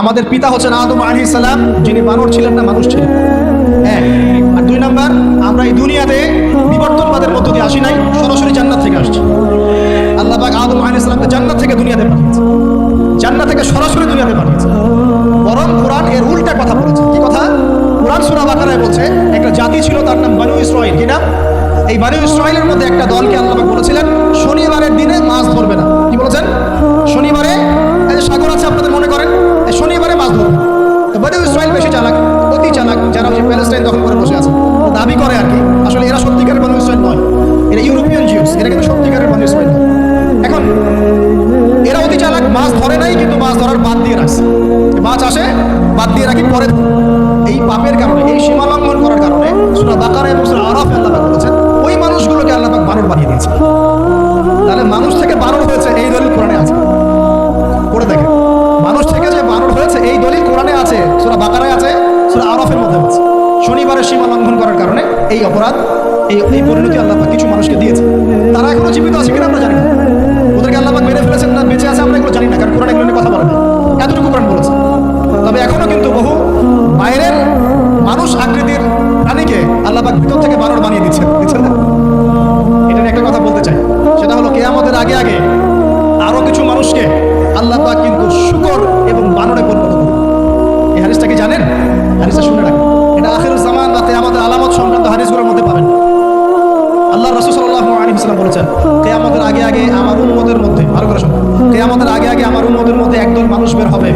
আমাদের পিতা হচ্ছেন আদম আলী সালাম, যিনি বানর ছিলেন না, মানুষ ছিলেন। এক। আর দুই নাম্বার, আমরা এই দুনিয়াতে বিবর্তনবাদের মধ্য দিয়ে আসি নাই, সরাসরি জান্নাত থেকে আসছি। আল্লাহ পাক আদম আলী সালামকে জান্নাত থেকে দুনিয়াতে পাঠিয়েছে। জান্নাত থেকে সরাসরি দুনিয়াতে পাঠিয়েছে। বরং কোরআন এর উল্টা কথা বলেছে। কি কথা? কোরআন সুরা বাকারায় বলছে, একটা জাতি ছিল, তার নাম বানু ইসরাইল কি নাম? এই বানু ইসরায়েলের মধ্যে একটা দলকে আল্লাহ পাক বলেছিলেন, শনিবারের দিনে মাছ ধরবে না। কি বলেছেন? শনিবারে সাগর আছে শনিবারে মাছ ধরবে। বানু ইসরায়েল বেশি চালাক, অতি চালাক, যারা যে প্যালেস্টাইন দখল করে বসে আছে। দাবি করে আর কি, আসলে এরা সত্যিকারের বানু ইসরায়েল নয়। এরা ইউরোপিয়ান জিউস এরা কিন্তু সত্যিকারের বানু ইসরায়েল। এখন, এরা অতি চালাক, মাছ ধরে নাই, কিন্তু মাছ ধরার বাদ দিয়ে রাখছে। মাছ আসে, বাদ দিয়ে রাখি, পরে এই পাপের কারণে, এই সীমা লঙ্ঘন করার কারণে, সুরা বাকারা এবং সুরা আরফ আল্লাহ পাক বলেছেন, ওই মানুষগুলোকে আল্লাহ বানর বানিয়ে দিয়েছে। তাহলে মানুষ সুরা বাকারায় আছে, সুরা আরফের মধ্যে আছে। শনিবারের সীমা লঙ্ঘন করার কারণে এই অপরাধ, এই এই পরিণতি আল্লাহ কিছু মানুষকে বলেছেন কেয়ামতের আগে আগে আমার উন্মতের মধ্যে আরও করে শোনো। কেয়ামতের আগে আগে আমার উন্মতের মধ্যে একদল মানুষ বের হবে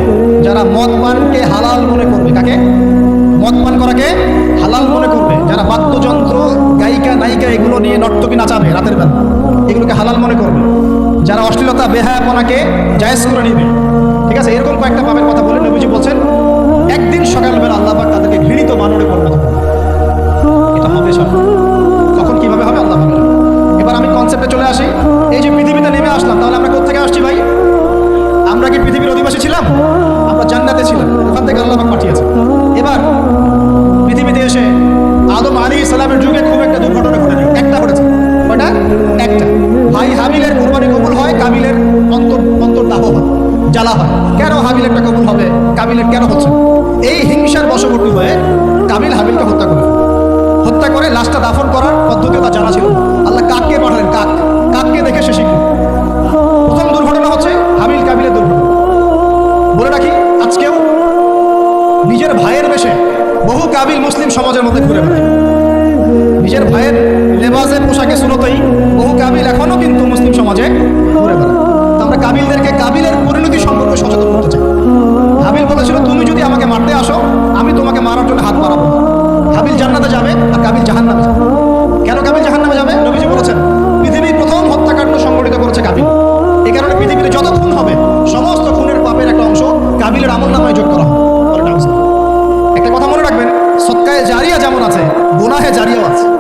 যারা মদ পানকে হালাল মনে করবে। কাকে? মদ পান করাকে হালাল মনে করবে। যারা বাদ্যযন্ত্র, গায়িকা, নায়িকা এগুলো নিয়ে নর্তকী নাচাবে রাতের বেলা, এগুলোকে হালাল মনে করবে। যারা অশ্লীলতা, বেহায়াপনাকে জায়েজ করে নিবে। ঠিক আছে? এরকম কয়েকটা পাবের কথা বলে নবীজি বলছেন, একদিন সকালবেলা আল্লাহ তাদেরকে ঘৃণিত বানরে পরিণত এটা হবে সব। আমি কনসেপ্টে চলে আসি। এই যে পৃথিবীতে নেমে আসলাম, তাহলে আমরা কোথেকে আসছি ভাই? আমরা কি পৃথিবীর অধিবাসী ছিলাম? আমরা জান্নাতে ছিলাম। ওখান থেকে আল্লাহ পাক পাঠিয়েছে। এবার পৃথিবীতে এসে আদম আলী ইসলামের যুগে খুব একটা দুর্ঘটনা ঘটেছে একটা ঘটেছে। কয়টা একটা। ভাই হাবিলের কোরবানি কবুল হয় কাবিলের অন্তর অন্তর্দাহ হয়, জ্বালা হয়। মুসলিম সমাজের মধ্যে ঘুরে বেড়ায়। নিজের ভাইয়ের লেবাসের পোশাকে শুরুতেই বহু কাবিল এখনও কিন্তু মুসলিম সমাজে ঘুরে বেড়ায়। আমরা কাবিলদেরকে কাবিলের পরিণতি সম্পর্কে সচেতন করতে চাই। হাবিল বলেছিল, তুমি যদি আমাকে মারতে আসো, আমি তোমাকে মারার জন্য হাত মারাবো হাবিল জান্নাতে যাবে আর কাবিল জাহান্নামে যাবে। কেন কাবিল জাহান্নামে যাবে? নবীজি বলেছেন, পৃথিবীর প্রথম হত্যাকাণ্ড সংগঠিত করেছে কাবিল। এই কারণে পৃথিবীতে যত খুন হবে, সমস্ত খুনের পাপের একটা অংশ কাবিলের আমল নামায় যোগ করা গুনাহে জারিয়াও আছে।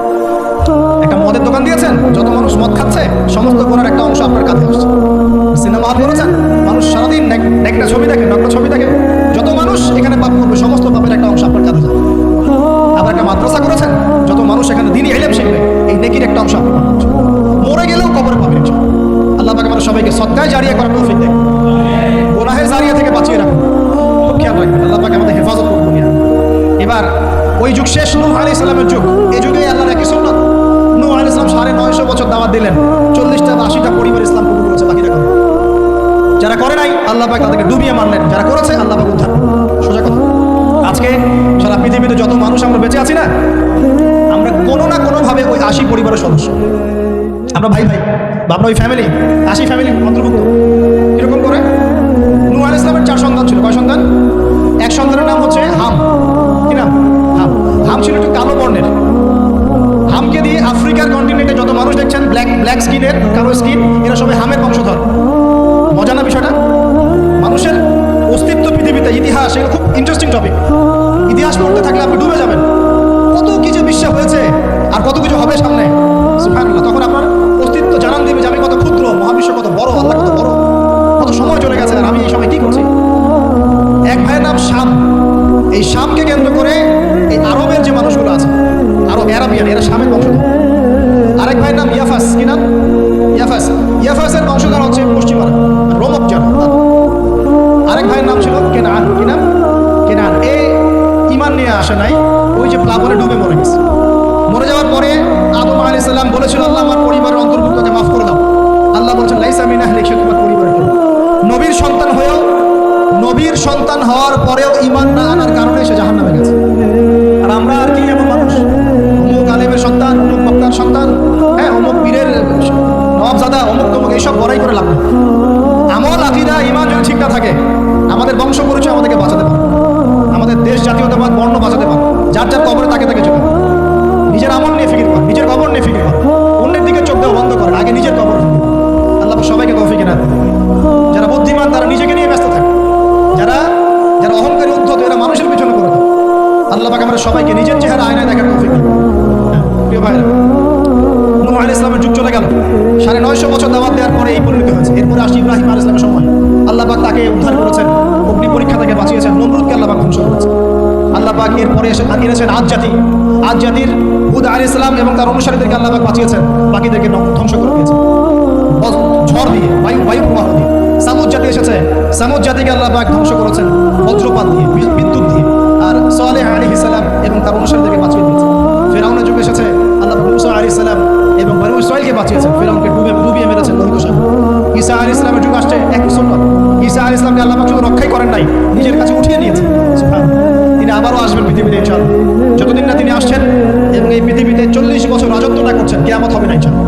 আল্লাহ পাক তাদেরকে ডুবিয়ে মারলেন। যারা করেছে, আল্লাহ পাক উদ্ধার সোজা কথা। আজকে সারা পৃথিবীতে যত মানুষ আমরা বেঁচে আছি না, আমরা কোনো না কোনোভাবে ওই আশি পরিবারের সদস্য। আমরা ভাই ভাই, বা আমরা ওই ফ্যামিলি আশি ফ্যামিলি অন্তর্ভুক্ত। এরকম করে আলী ইসলামের চার সন্তান ছিল। কয় সন্তান? এক সন্তানের নাম হচ্ছে হাম। কি নাম? হাম। হাম ছিল একটু কালো বর্ণের। হামকে দিয়ে আফ্রিকার কন্টিনেন্টে যত মানুষ দেখছেন ব্ল্যাক ব্ল্যাক স্কিনের কালো স্কিন এরা সবাই হামের বংশধর। মজা না বিষয়টা? পৃথিবীতে ইতিহাস, এগুলো খুব ইন্টারেস্টিং টপিক ইতিহাস পড়তে থাকলে আপনি ডুবে যাবেন। কত কিছু বিশ্ব হয়েছে, আর কত কিছু হবে সামনে। তখন আপনার অস্তিত্ব জানান দিবে যে আমি কত ক্ষুদ্র, মহাবিশ্ব কত বড়, আল্লাহ কত বড়। কত সময় চলে গেছে আর আমি এই সময় কি করছি? এক ভাইয়ের নাম শাম। এই শামকে কেন্দ্র করে এই আরবের যে মানুষগুলো আছে, আরব, অ্যারাবিয়ান, এরা শামের বংশধর। আরেক ভাইয়ের নাম ইয়াফাস, কি নাম? ইয়াফাস। ইয়াফাসের আসে নাই, ওই যে প্লাবনে ডুবে মরে গেছে। মরে যাওয়ার পরে আদম আলি সাল্লাম বলেছিল, আল্লাহ আমার পরিবারের অন্তর্ভুক্তকে মাফ করে দাও। আল্লাহ বলছেন, লাইসা মিনা সে তোমার পরিবারের নবীর সন্তান হয়েও, নবীর সন্তান হওয়ার পরেও ইমান না আনার কারণে সে জাহান নামে গেছে। আর আমরা আর কি এমন মানুষ? অমুক আলেমের সন্তান, অমুক বক্তার সন্তান হ্যাঁ অমুক পীরের নবাবজাদা অমুক তমুক এইসব বড়াই করে লাভ নেই। আমল, আকিদা ইমান যদি ঠিক না থাকে, আমাদের বংশ পরিচয় আমাদেরকে বাঁচাতে পারে। আমাদের দেশ জাতীয়তাবাদ পারে যার যার কবরে, তাকে তাকে চলে নিজের আমল নিয়ে ফিকির কর, নিজের কবর নিয়ে ফিকির কর। অন্যের দিকে চোখ দেওয়া বন্ধ করেন আগে নিজের কবর আল্লাহ সবাইকে তৌফিক না যারা বুদ্ধিমান, তারা নিজেকে নিয়ে ব্যস্ত থাকে। যারা যারা অহংকারী, উদ্ধত, এরা মানুষের পিছনে করে থাকে। আল্লাহ পাক আমরা সবাইকে নিজের চেহারা, আয়নায় দেখার তৌফিক প্রিয় ভাইরা, নূহ ইসলামের যুগ চলে গেল। সাড়ে নয়শো বছর দাওয়াত দেওয়ার পরে এই পরিণতি হয়েছে। এরপরে আসি ইব্রাহিম আলাইহিস ইসলামের সময়। আল্লাহ পাক তাকে উদ্ধার করেছেন। অগ্নি পরীক্ষা থেকে বাঁচিয়েছেন। নমরুদকে আল্লাহ পাক ধ্বংস করেছেন। আল্লাহ পাক এরপরে এসে এনেছেন আজ জাতি আজ জাতির হুদ আলী ইসলাম এবং তার অনুসারীদেরকে আল্লাহ পাক বাঁচিয়েছেন। বাকিদেরকে ধ্বংস করে দিয়েছেন। ঝড় দিয়ে, বায়ু বায়ু প্রবাহ দিয়ে। সামুদ জাতি এসেছে। সামুদ জাতিকে আল্লাহ পাক ধ্বংস করেছেন বজ্রপাত দিয়ে বিদ্যুৎ দিয়ে। আর সোয়ালেহ আলী ইসলাম এবং তার অনুসারীদেরকে বাঁচিয়ে দিয়েছেন। ফেরাউনের যুগ এসেছে। আল্লাহ মুসা আলী ইসলাম এবং বানু ইসরায়েলকে বাঁচিয়েছেন। ফেরাউনকে ডুবে ডুবিয়ে মেরেছেন লোহিত সাগর ঈসা আলী ইসলামের যুগ আসছে একই সুন্নত ঈসা আলী ইসলামকে আল্লাহ পাক শুধু রক্ষাই করেন নাই, নিজের কাছে উঠিয়ে নিয়েছেন। আবারও আসবেন পৃথিবীতে, ইনশাআল্লাহ। যতদিন না তিনি আসছেন এবং এই পৃথিবীতে চল্লিশ বছর রাজত্ব না করছেন, কেয়ামত হবে না, ইনশাআল্লাহ।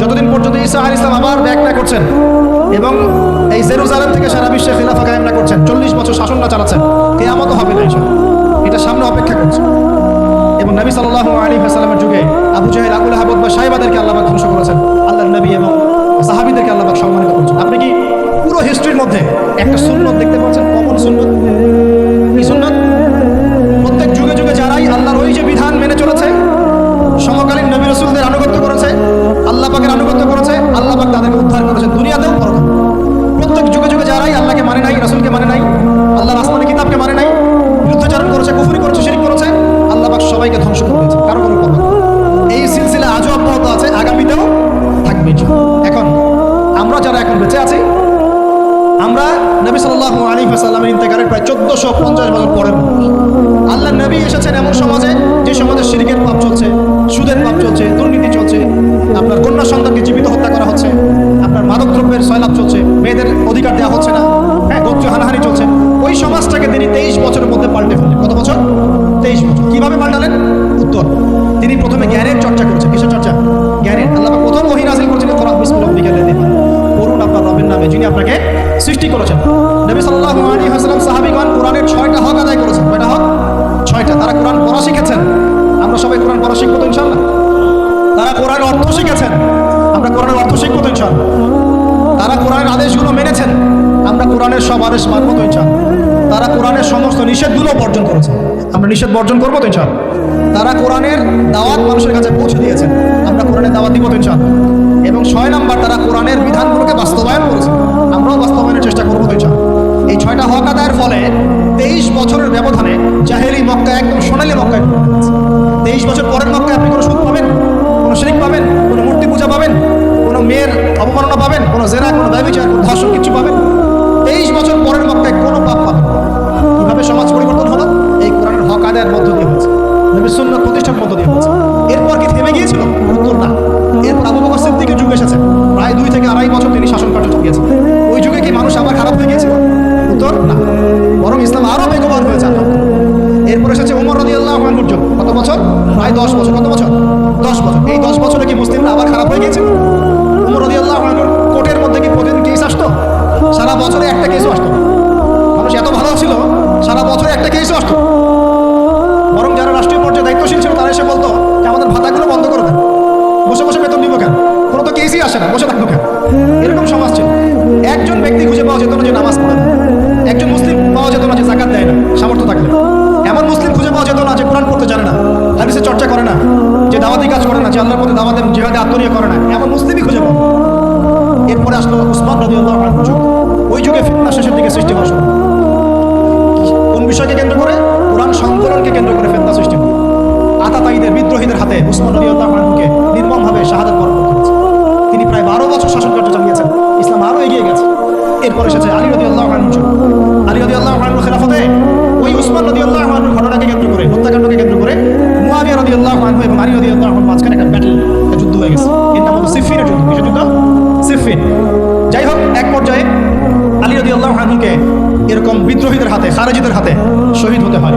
যতদিন পর্যন্ত ঈসা আলী ইসলাম আবার ব্যাক না করছেন এবং এই জেরুজালেম থেকে সারা বিশ্বে খিলাফা কায়েম না করছেন, চল্লিশ বছর শাসন না চালাচ্ছেন কেয়ামত হবে না, ইনশাআল্লাহ। এটা সামনে অপেক্ষা করছে। এবং নবী সাল্লাল্লাহু আলী সাল্লামের যুগে আবু জাহেল আবুল হাবদ বা সাহেবাদেরকে আল্লাহ ধ্বংস করেছেন। আল্লাহ নবী এবং সাহাবিদেরকে আল্লাহ সম্মানিত করেছেন। আপনি কি পুরো হিস্ট্রির মধ্যে একটা সুন্নত দেখতে পাচ্ছেন? কমন সুন্নত? রসুলদের আনুগত্য করেছে, আল্লাহ পাকের আনুগত্য করেছে, আল্লাহ পাক তাদেরকে উদ্ধার করেছেন দুনিয়াতেও পরকালে প্রত্যেক যুগে যুগে যারাই আল্লাহকে মানে নাই, রসুলকে মানে নাই, আল্লাহর আসমানি কিতাবকে মানে নাই বিরুদ্ধাচরণ করেছে, কুফরি করেছে, শিরিক করেছে, আল্লাহ পাক সবাইকে ধ্বংস করে দিয়েছে, কারও কোনো পরোয়া এই সিলসিলা আজও অব্যাহত আছে, আগামীতেও থাকবে। এখন আমরা যারা এখন বেঁচে আছি আমরা নবী সাল্লাল্লাহু আলাইহি ওয়াসাল্লামের ইন্তেকালের প্রায় চোদ্দশো পঞ্চাশ বছর মানুষ। আল্লাহ নবী এসেছেন এমন সমাজে যে সমাজে শিরিকের পাপ চলছে, সুদের পাপ চলছে, দুর্নীতি চলছে, আপনার কন্যা সন্তানকে জীবিত হত্যা করা হচ্ছে, আপনার মাদক দ্রব্যের সয়লাভ চলছে, মেয়েদের অধিকার দেওয়া হচ্ছে না হ্যাঁ গোত্রীয় হানাহানি চলছে। ওই সমাজটাকে তিনি তেইশ বছরের মধ্যে পাল্টে ফেললেন। কত বছর? তেইশ বছর। কীভাবে পাল্টালেন? উত্তর, তিনি প্রথমে জ্ঞানের চর্চা করছেন। কিসের চর্চা? জ্ঞানের। আল্লাহ প্রথম ওহী নাযিল করেছিলেন পড়ুন আপনার রবের নামে, যিনি আপনাকে সৃষ্টি করেছেন। নবী সাল্লাল্লাহু আলাইহি ওয়াসাল্লাম সাহাবীগণ কোরআনের ছয়টা হক আদায় করেছেন। কয়টা হক? ছয়টা। তারা কোরআন পড়া শিখেছেন। আমরা সবাই কোরআন পড়া শিখব তো ইনশাআল্লাহ। তারা কোরআনের অর্থ শিখেছেন। আমরা কোরআনের অর্থ শিখব তো ইনশাআল্লাহ। তারা কোরআনের আদেশগুলো মেনেছেন। আমরা কোরআনের সব আদেশ মানবো তো ইনশাআল্লাহ। তারা কোরআনের সমস্ত নিষেধগুলো বর্জন করেছেন। আমরা নিষেধ বর্জন করব তো ইনশাআল্লাহ। তারা কোরআনের দাওয়াত মানুষের কাছে পৌঁছে দিয়েছেন। আমরা কোরআনের দাওয়াত দিব তো ইনশাআল্লাহ। এবং ছয় নাম্বার, তারা কোরআনের বিধানগুলোকে বাস্তবায়ন করেছে এই ছয়টা হক আদায়ের ফলে তেইশ বছরের ব্যবধানে জাহেরি মক্কা একদম সোনালি মক্কায় তেইশ বছর পরের মক্কায় আপনি কোনো সুদ পাবেন? কোনো শিরিক পাবেন? কোনো মূর্তি পূজা পাবেন? কোনো মেয়ের অবমাননা পাবেন? কোনো জেনা, কোনো ব্যবচার কোনো ধর্ষণ কিছু পাবেন? তেইশ বছর পরের মক্কায় কোনো পাপ পাবেন। কীভাবে সমাজ পরিবর্তন হলো? এই কোরআনের হক আদায়ের মধ্য দিয়ে হয়েছে। নবী সুন্নাত প্রতিষ্ঠার মধ্য দিয়ে হয়েছে? এরপর কি থেমে গিয়েছিল? উত্তর না। এরপর আবু বকর সিদ্দিকের যুগ এসেছে। বছর? প্রায় দশ বছর। কত বছর? দশ বছর। এই দশ বছরে কি মুসলিমরা আবার খারাপ হয়ে আল্লাহ কোর্টের মধ্যে কি প্রতিদিন কেস আসতো? সারা বছরে একটা কেসও আসতো মানুষ এত ভালো ছিল, সারা বছরে একটা কেসও আসতো বরং যারা রাষ্ট্রীয় পর্যায়ে দায়িত্বশীল ছিল, তারা এসে বলতো যে আমাদের ভাতাগুলো বন্ধ করে দেন। বসে বসে বেতন দিব কেন? কোনো তো কেসই আসে না, বসে থাকব কেন? এরকম সমাজ ছিল। একজন ব্যক্তি খুঁজে পাওয়া যেত না যে নামাজ পড়ে একজন মুসলিম পাওয়া যেত না যে জাকাত দেয় না। চর্চা করে না, যে দাওয়াতি কাজ করে না, যে আল্লাহর মধ্যে দাওয়াতের জিহাদে আত্মনিয়া করে না, এমন মুসলিমই খুঁজে পাবো। এরপরে আসলো উসমান আল্লাহ যুগ। ওই যুগে ফিতনা শেষের দিকে সৃষ্টি হলো। কোন বিষয়কে কেন্দ্র করে? কোরআন সংকলনকে কেন্দ্র করে ফেতনা সৃষ্টি হলো। আতাতাইদের বিদ্রোহীদের হাতে উসমান রদি আল্লাহকে নির্মমভাবে শাহাদত বরণ করতে। তিনি প্রায় বারো বছর শাসন কার্য চালিয়েছেন। ইসলাম আরও এগিয়ে গেছে। এরপরে এসেছে আলী রদি আল্লাহ আলী রদি আল্লাহ খেলাফতে ওই উসমান রদি আল্লাহ ঘটনাকে কেন্দ্র করে রাদিয়াল্লাহু আনহু এবং আলী রাদিয়াল্লাহু আনহু মাঝখানে একটা ব্যাটল যুদ্ধ হয়ে গেছে। এর নাম হলো সিফিনের যুদ্ধ। কিসের যুদ্ধ? সিফিন। যাই হোক, এক পর্যায়ে আলী রাদিয়াল্লাহু আনহুকে এরকম বিদ্রোহীদের হাতে, খারেজিদের হাতে শহীদ হতে হয়।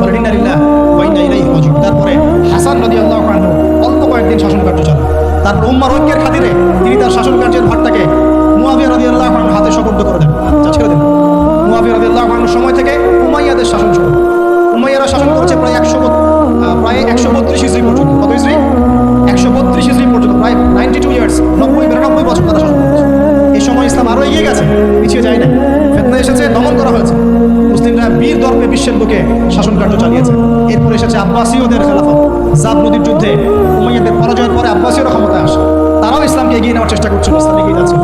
বলে ইন্নালিল্লাহ ওয়া ইন্না ইলাইহি রাজিউন। তারপরে হাসান রাদিয়াল্লাহু আনহু অল্প কয়েকদিন শাসন কার্য চলে তারপর উম্মার ঐক্যের খাতিরে তিনি তার শাসন কার্যের ভারটাকে মুয়াবিয়া রাদিয়াল্লাহু আনহু হাতে সপর্দ করে দেন। যা ছেড়ে দেন মুয়াবিয়া রাদিয়াল্লাহু আনহুর সময় থেকে উমাইয়াদের শাসন শুরু। উমাইয়ারা শাসন করেছে প্রায় একশো প্রায় একশো বত্রিশ ইসরি পর্যন্ত। কত ইসরি একশো বত্রিশ ইসরি পর্যন্ত, প্রায় নাইনটি টু ইয়ার্স নব্বই, বিরানব্বই বছর তারা শাসন এই সময় ইসলাম আরও এগিয়ে গেছে, পিছিয়ে যায় না ফেতনা এসেছে, দমন করা হয়েছে। মুসলিমরা বীর দর্পে বিশ্বের বুকে শাসন কার্য চালিয়েছে। এরপর এসেছে আব্বাসীয়দের খেলাফত। জাব নদীর যুদ্ধে উমাইয়াদের পরাজয়ের পরে আব্বাসীয়রা ক্ষমতায় আসে। তারাও ইসলামকে এগিয়ে নেওয়ার চেষ্টা করছিল, ইসলাম এগিয়ে যাচ্ছে।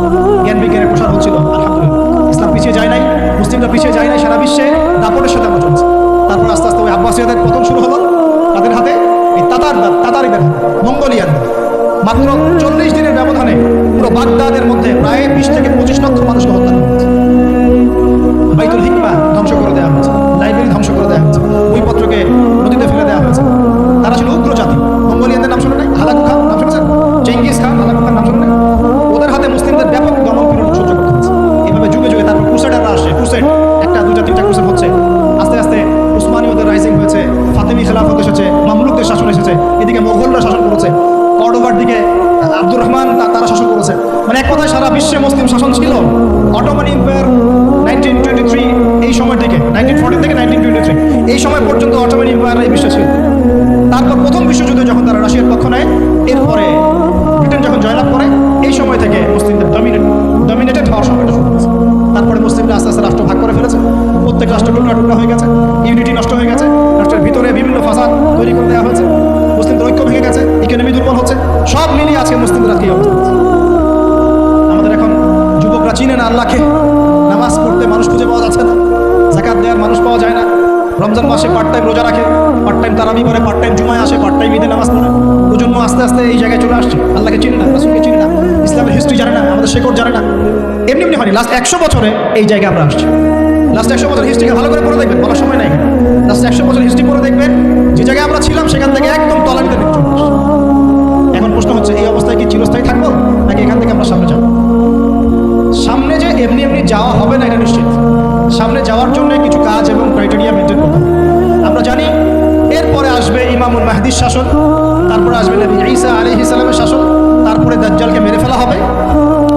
জ্ঞান বিজ্ঞানের প্রসার হচ্ছিল, আলহামদুলিল্লাহ। ইসলাম পিছিয়ে যায় নাই, মুসলিমরা পিছিয়ে যায় নাই, সারা বিশ্বে দাপটের সাথে আমরা চলছে তারপর আস্তে আস্তে ওই আব্বাসীয়দের পতন শুরু হলো। তাদের হাতে এই তাতার তাতারিদের হাতে মাত্র চল্লিশ দিনের ব্যবধানে পুরো বাগদাদের মধ্যে প্রায় বিশ থেকে পঁচিশ লক্ষ মানুষকে হত্যা করা হয়েছে। বাইতুল হিকমা ধ্বংস করে দেওয়া হয়েছে, লাইব্রেরি ধ্বংস করে দেওয়া হয়েছে, বইপত্রকে নদীতে ফেলে দেওয়া হয়েছে। তারা ছিল উগ্র জাতি। কথায় সারা বিশ্বে মুসলিম শাসন ছিল। Ottoman empire nineteen twenty three এই সময় থেকে নাইনটিন ফোর্টি থেকে নাইনটিন টোয়েন্টি থ্রি এই সময় পর্যন্ত অটোমান এম্পায়ার এই বিশ্বে ছিল। তারপর প্রথম বিশ্বযুদ্ধে যখন তারা রাশিয়ার পক্ষ নেয়, এরপরে রমজান মাসে পার্ট টাইম রোজা রাখে পার্ট টাইম তারাবি করে পার্ট টাইম জুমায় আসে পার্ট টাইম ঈদে নামাজ পড়ে। প্রজন্ম আস্তে আস্তে এই জায়গায় চলে আসছে। আল্লাহকে চিনে না, রাসুলকে চিনে না, ইসলামের হিস্ট্রি জানে না, আমাদের শেকড় জানে না। এমনি এমনি হয়নি লাস্ট একশো বছরে এই জায়গায় আমরা আসছি। লাস্ট একশো বছর হিস্ট্রিকে ভালো করে পড়ে দেখবেন, বলার সময় নাই। লাস্ট একশো বছর হিস্ট্রি পড়ে দেখবেন, যে জায়গায় আমরা ছিলাম, সেখান থেকে একদম তলানিতে এখন প্রশ্ন হচ্ছে, এই অবস্থায় কি চিরস্থায়ী থাকব, নাকি এখান থেকে আমরা সামনে যাব? সামনে যে এমনি এমনি যাওয়া হবে না এটা নিশ্চিত। সামনে যাওয়ার জন্য কিছু কাজ এবং ক্রাইটেরিয়া মেনটেন এরপরে আসবে ইমামুল মাহদির শাসন, তারপরে আসবে নবী ঈসা আলী ইসলামের শাসন, তারপরে দাজ্জালকে মেরে ফেলা হবে।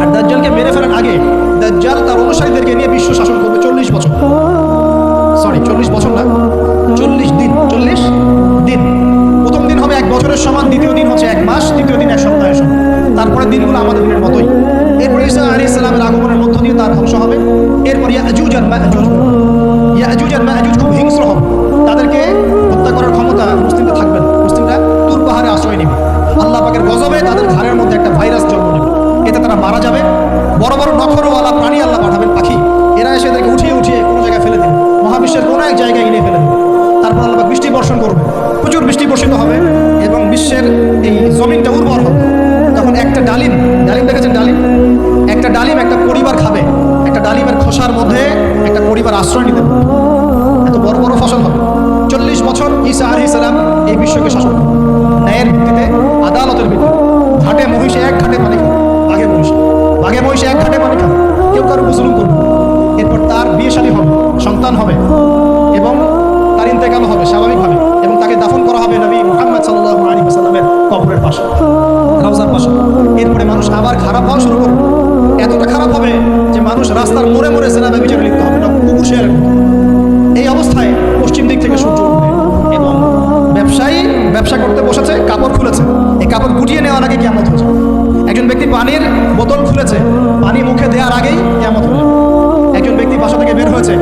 আর দাজ্জালকে মেরে ফেলার আগে দাজ্জাল তার অনুসারীদেরকে নিয়ে বিশ্ব শাসন করবে চল্লিশ বছর। সরি চল্লিশ বছর না, চল্লিশ দিন চল্লিশ দিন। প্রথম দিন হবে এক বছরের সমান, দ্বিতীয় দিন হচ্ছে এক মাস, তৃতীয় দিন এক সপ্তাহের সমান। তারপরে দিনগুলো আমাদের দিনের মতোই। এরপর ঈসা আলী ইসলামের আগমনের মধ্য দিয়ে তার ধ্বংস হবে। এরপর ইয়াজুজ আর মাহুজ ইয়াজুজ আর মাহুজ তাদের ঘাড়ের মধ্যে একটা ভাইরাস জন্ম নেবে। এতে তারা মারা যাবে। বড় বড় নখরওয়ালা প্রাণী আল্লাহ পাঠাবেন পাখি। এরা এসে এদেরকে উঠিয়ে উঠিয়ে কোনো জায়গায় ফেলে দেবে। মহাবিশ্বের কোনো এক জায়গায় এনে ফেলে দেবে। তারপর আল্লাহ বৃষ্টি বর্ষণ করবে। প্রচুর বৃষ্টি বর্ষিত হবে এবং বিশ্বের এই জমিনটা ব্যক্তি পানির বোতল খুলেছে, পানি মুখে দেওয়ার আগেই কেমন হয়ে একজন ব্যক্তি বাসা থেকে বের হয়েছে,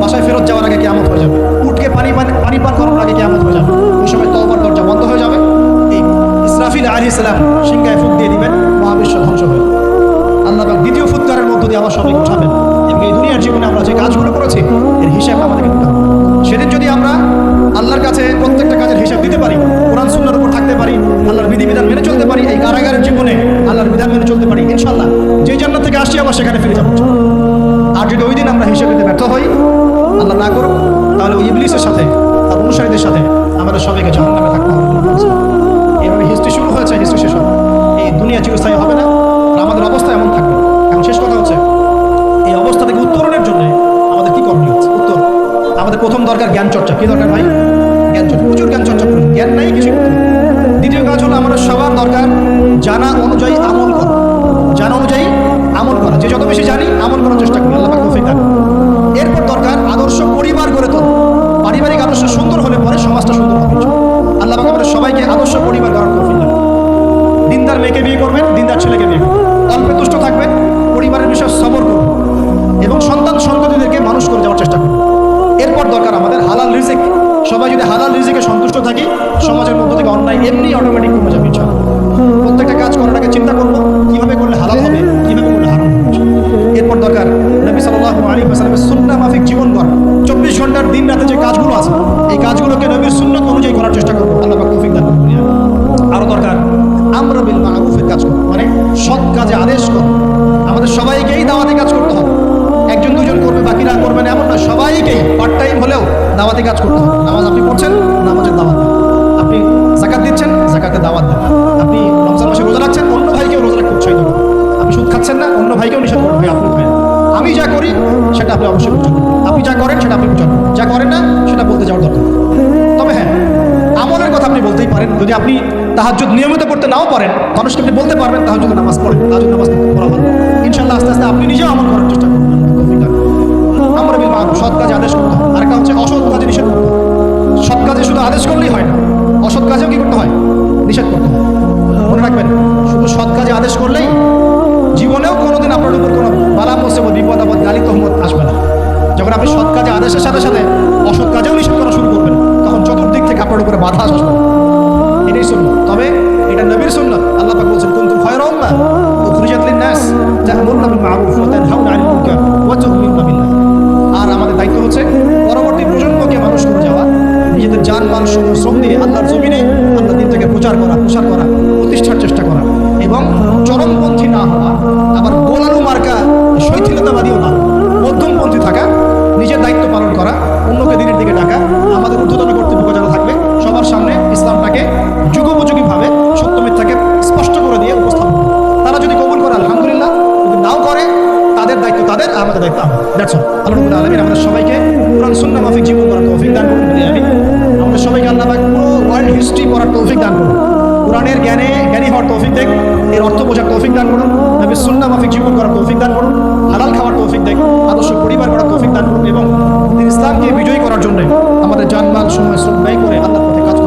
বাসায় ফেরত যাওয়ার আগে কেমন হয়ে যাবে। উঠকে পানি পান পানি পান করার আগে কেমন হয়ে যাবে। ওই সময় তলবার দরজা বন্ধ হয়ে যাবে। এই ইসরাফিল আলী ইসলাম সিংহায় ফুক দিয়ে দিবেন, মহাবিশ্ব ধ্বংস হয়ে আল্লাহ দ্বিতীয় ফুৎকারের মধ্য দিয়ে আবার সবাইকে উঠাবেন। এবং এই দুনিয়ার জীবনে আমরা যে কাজগুলো করেছি আপনি অবশ্যই বুঝুন। আপনি যা করেন সেটা আপনি বুঝুন। যা করেন না, সেটা বলতে যাওয়ার দরকার তবে হ্যাঁ আমলের কথা আপনি বলতেই পারেন। যদি আপনি তাহাজ্জুদ নিয়মিত পড়তে নাও পারেন, মানুষকে আপনি বলতে পারবেন তাহাজ্জুদ নামাজ পড়েন। তাহাজ্জুদ নামাজ পড়া ভালো। ইনশাআল্লাহ আস্তে আস্তে আপনি নিজেও আমল করার চেষ্টা করবেন। আমরা বিল মারুফ, সৎ কাজে আদেশ করতে হবে। আরেকটা হচ্ছে অসৎ কাজে নিষেধ করতে সৎ কাজে শুধু আদেশ করলেই হয় না। অসৎ কাজেও কি করতে হয়? নিষেধ করতে হয়। মনে রাখবেন, শুধু সৎ কাজে আদেশ করলেই জীবনেও কোনোদিন আপনার উপর কোনো বালা মুসিবত বিপদ, আপদ গালি তহমত আসবে না। যখন আপনি সৎ কাজে, আদেশের সাথে সাথে অসৎ কাজেও নিষেধ করা শুরু করবেন, তখন চতুর্দিক থেকে আপনার উপরে বাধা আসবে। এটাই সুন্নত। তবে এটা নবীর সুন্নত। আল্লাহ পাক বলছেন, কুনতুম খায়রা উম্মাহ উখরিজাত লিন-নাস তা'মুরুনা বিল মা'রুফ ওয়া তানহাউনা 'আনিল মুনকার ওয়া তু'মিনুনা বিল্লাহ। আর আমাদের দায়িত্ব হচ্ছে, পরবর্তী প্রজন্মকে মানুষ করে যাওয়া, নিজেদের যান সময় শ্রম দিয়ে আল্লাহর জমিনে আল্লাহ থেকে প্রচার করা, প্রসার করা, প্রতিষ্ঠার চেষ্টা করা এবং চরমপন্থী না হওয়া নিজের দায়িত্ব পালন করা, অন্যকে দিনের দিকে ডাকা, আমাদের ঊর্ধ্বতন কর্তৃপক্ষ যারা থাকবে, সবার সামনে ইসলামটাকে যুগোপযোগীভাবে সত্য মিথ্যাকে স্পষ্ট করে দিয়ে উপস্থাপন তারা যদি কবুল করে, আলহামদুলিল্লাহ, যদি নাও করে, তাদের দায়িত্ব তাদের আমাদের দায়িত্ব আমাদের দ্যাটস আল্লাহ আলামিন আমাদের সবাইকে কোরআন, সুন্নাহ মাফিক জীবন করার তৌফিক দান করুন। আমি আমাদের সবাইকে আল্লাহ পুরো ওয়ার্ল্ড হিস্ট্রি পড়ার তৌফিক দান করুন। কোরআনের জ্ঞানে জ্ঞানী হওয়ার তৌফিক দেখ। এর অর্থ বোঝার তৌফিক দান করুন। নবী সুন্না মাফিক জীবন করার তৌফিক দান করুন। হালাল খাওয়ার তৌফিক দেখ। আদর্শ পরিবার করার তৌফিক দান করুন এবং ইসলামকে বিজয়ী করার জন্য আমাদের জানমাল সময় সুন্দর ব্যয় করে আল্লাহ পথে কাজ